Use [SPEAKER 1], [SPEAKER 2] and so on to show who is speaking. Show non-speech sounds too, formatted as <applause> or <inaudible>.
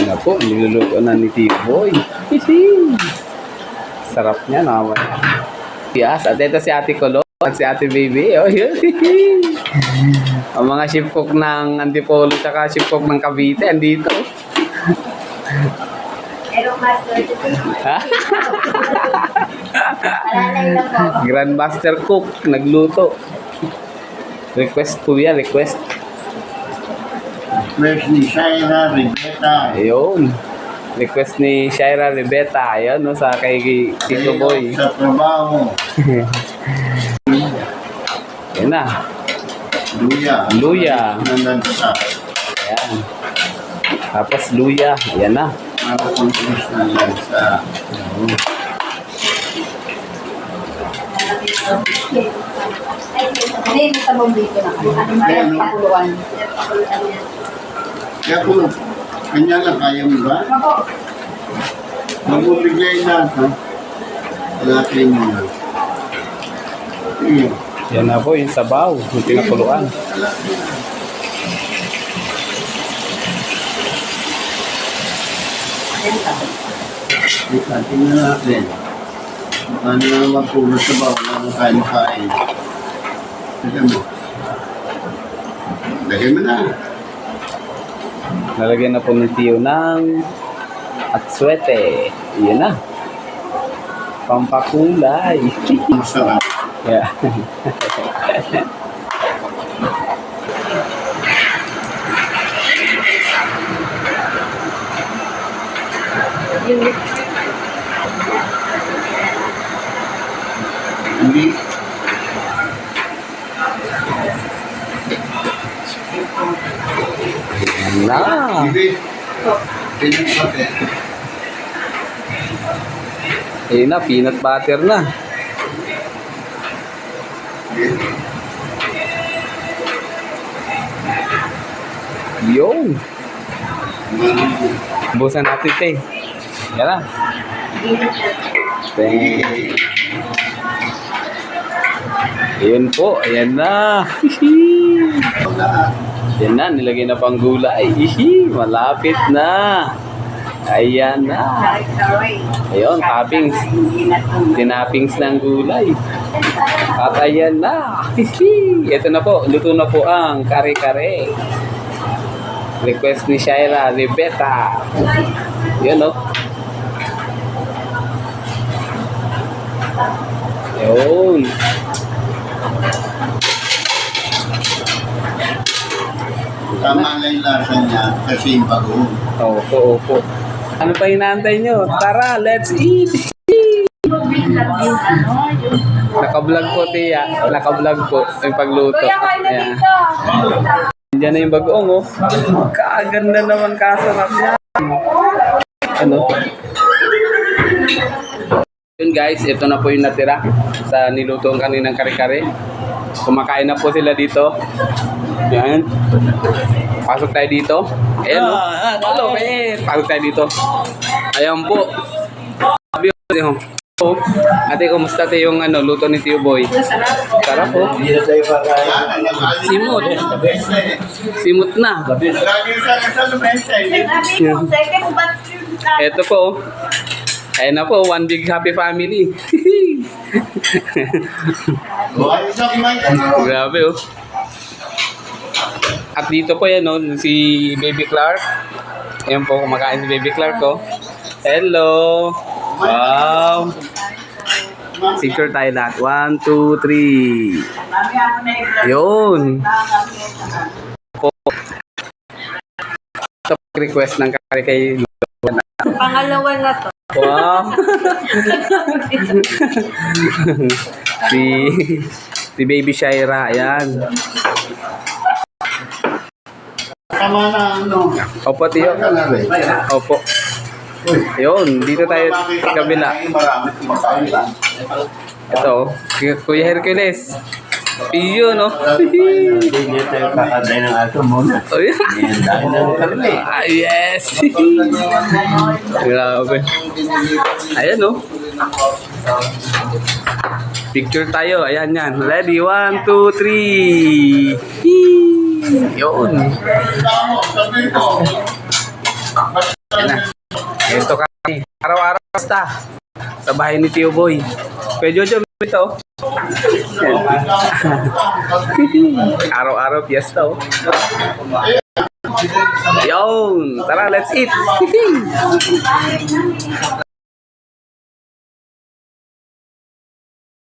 [SPEAKER 1] Yan po, niluluto na ni Tio Boy. Hihi. <laughs> Sarap niya naman. Yes, at ito si Ate Kolo at si Ate Baby. <laughs> Oh, yun. Ang mga chef cook ng Antipolo at chef cook ng Cavite andito.
[SPEAKER 2] Master.
[SPEAKER 1] Grandmaster Cook, nagluto. Request po yan, request.
[SPEAKER 3] Fresh ni Shaira, Rebecca.
[SPEAKER 1] Ayun. Request ni Shaira Rebeta. Ayun, no, sa kay Tito Boy.
[SPEAKER 3] Sa trabaho. <laughs>
[SPEAKER 1] Ayun na.
[SPEAKER 3] Luya.
[SPEAKER 1] Luya. Ayan. Tapos luya. Ayan na.
[SPEAKER 3] Makakontrol na lang sa
[SPEAKER 2] Ay, hindi, may tabong dito na. Ano yung pakuluan? Pakuluan yan.
[SPEAKER 3] Kaya kung kanya lang kaya mo ba? Magbibigay na ha? Natin mo na. Sige.
[SPEAKER 1] Yan na po, yung sabaw. Yung pinakuluan.
[SPEAKER 3] Ikatin na natin. Ano na naman puro sa bawal na kain-kain. Lagyan mo. Lagyan mo na.
[SPEAKER 1] Nalagyan na po ni Tio ng atswete. Yan na. Pampakulay.
[SPEAKER 3] Masarap.
[SPEAKER 1] yeah.
[SPEAKER 3] Hindi.
[SPEAKER 1] Yan na.
[SPEAKER 3] Hindi. Pinagsabi.
[SPEAKER 1] Ayun na, peanut butter na. Yun. Busan natin, te. Yan na. Ayun po, ayan na. <laughs> Yan na, nilagay na pang gulay. Hihi, malapit na. Ayan na. Ayun, toppings. Tinappings ng gulay. At ayan na. Hihi. Ito na po, luto na po ang kare-kare. Request ni Shaira Rebeta. Yun o. Yun.
[SPEAKER 3] Tama na yung lasa niya kasi yung bago.
[SPEAKER 1] Opo, opo. Ano pa inaantay nyo? Tara, let's eat! Naka-vlog po, Tia. Naka-vlog po yung pagluto.
[SPEAKER 2] Kuya, kain na
[SPEAKER 1] Ayan.
[SPEAKER 2] dito.
[SPEAKER 1] Diyan na yung bagoong, oh. Kaganda naman kasarap niya. Ano? Yun guys, ito na po yung natira sa nilutong kaninang kare-kare. Kumakain na po sila dito. Yan. Pasok tayo dito. Ayan, oh. Hello, eh. Pasok tayo dito. Ayan po. Sabi ko, oh. Ate, kumusta tayo yung ano, luto ni Tio Boy? Sarap po.
[SPEAKER 3] Kakain.
[SPEAKER 1] Simot. Simot na. Ito po. oh. Ayan na po, one big happy family. <laughs> Grabe oh. At dito po yan oh, si Baby Clark. Ayan po, kumakain si Baby Clark oh. Hello! Wow! Picture tayo lahat. One, two, three. Yun. Po. Ito po request ng kare kay
[SPEAKER 2] Pangalawa na to.
[SPEAKER 1] Wow! <laughs> <laughs> si si Baby Shaira, ayan.
[SPEAKER 3] Tama na ano.
[SPEAKER 1] Opo, tiyo.
[SPEAKER 3] Ka na rin.
[SPEAKER 1] Opo. Ayun, dito tayo sa kabila. Ito, Kuya Hercules. Iyo, no?
[SPEAKER 3] Hindi tayo kakaday ng aso muna.
[SPEAKER 1] Oh, yeah. Ah, yes! Grabe. Ayan, no? Picture tayo. Ayan yan. Ready? One, two, three. Yee! Yun.
[SPEAKER 3] Ito kami. Araw-araw
[SPEAKER 1] basta. Sa bahay ni Tio Boy. Kuya Jojo, ito. <laughs> Araw-araw piyesta oh. Yun. Tara, let's eat. <laughs>